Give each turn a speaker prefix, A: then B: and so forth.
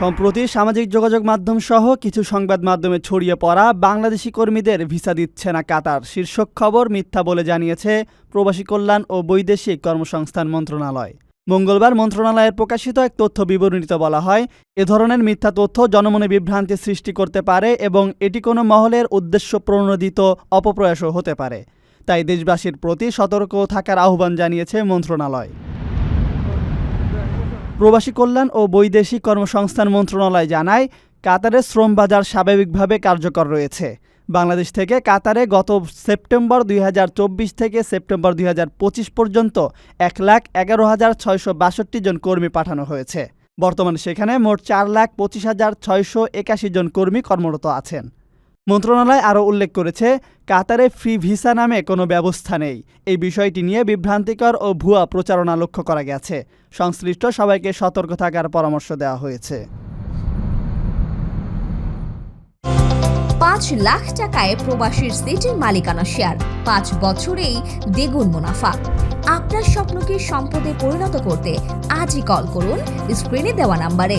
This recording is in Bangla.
A: সম্প্রতি সামাজিক যোগাযোগ মাধ্যম সহ কিছু সংবাদ মাধ্যমে ছড়িয়ে পড়া বাংলাদেশি কর্মীদের ভিসা দিচ্ছে না কাতার। শীর্ষক খবর মিথ্যা বলে জানিয়েছে প্রবাসী কল্যাণ ও বৈদেশিক কর্মসংস্থান মন্ত্রণালয়। মঙ্গলবার মন্ত্রণালয়ের প্রকাশিত এক তথ্য বিবরণীতে বলা হয়, এ ধরনের মিথ্যা তথ্য জনমনে বিভ্রান্তি সৃষ্টি করতে পারে এবং এটি কোনো মহলের উদ্দেশ্য প্রণোদিত অপপ্রয়াসও হতে পারে। তাই দেশবাসীর প্রতি সতর্ক থাকার আহ্বান জানিয়েছে মন্ত্রণালয়। প্রবাসী কল্যাণ ও বৈদেশিক কর্মসংস্থান মন্ত্রণালয় জানায় কাতারের শ্রম বাজার স্বাভাবিকভাবে কার্যকর রয়েছে। বাংলাদেশ থেকে কাতারে গত সেপ্টেম্বর দুই হাজার চব্বিশ থেকে সেপ্টেম্বর দুই হাজার পঁচিশ পর্যন্ত এক লাখ এগারো হাজার ছয়শো বাষট্টি জন কর্মী পাঠানো হয়েছে। বর্তমানে সেখানে মোট চার লাখ পঁচিশ হাজার ছয়শো একাশি জন কর্মী কর্মরত আছেন। মন্ত্রণালয় আরও উল্লেখ করেছে, কাতারে ফ্রি ভিসা নামে কোনো ব্যবস্থা নেই। এই বিষয়টি নিয়ে বিভ্রান্তিকর ও ভুয়া প্রচারণা লক্ষ্য করা গেছে। সংশ্লিষ্ট সবাইকে সতর্ক থাকার পরামর্শ দেওয়া হয়েছে।
B: পাঁচ লাখ টাকায় প্রবাসীর সিটির মালিকানা শেয়ার। পাঁচ বছরেই দ্বিগুণ মুনাফা। আপনার স্বপ্নকে সম্পদে পরিণত করতে আজই কল করুন স্ক্রিনে দেওয়া নাম্বারে।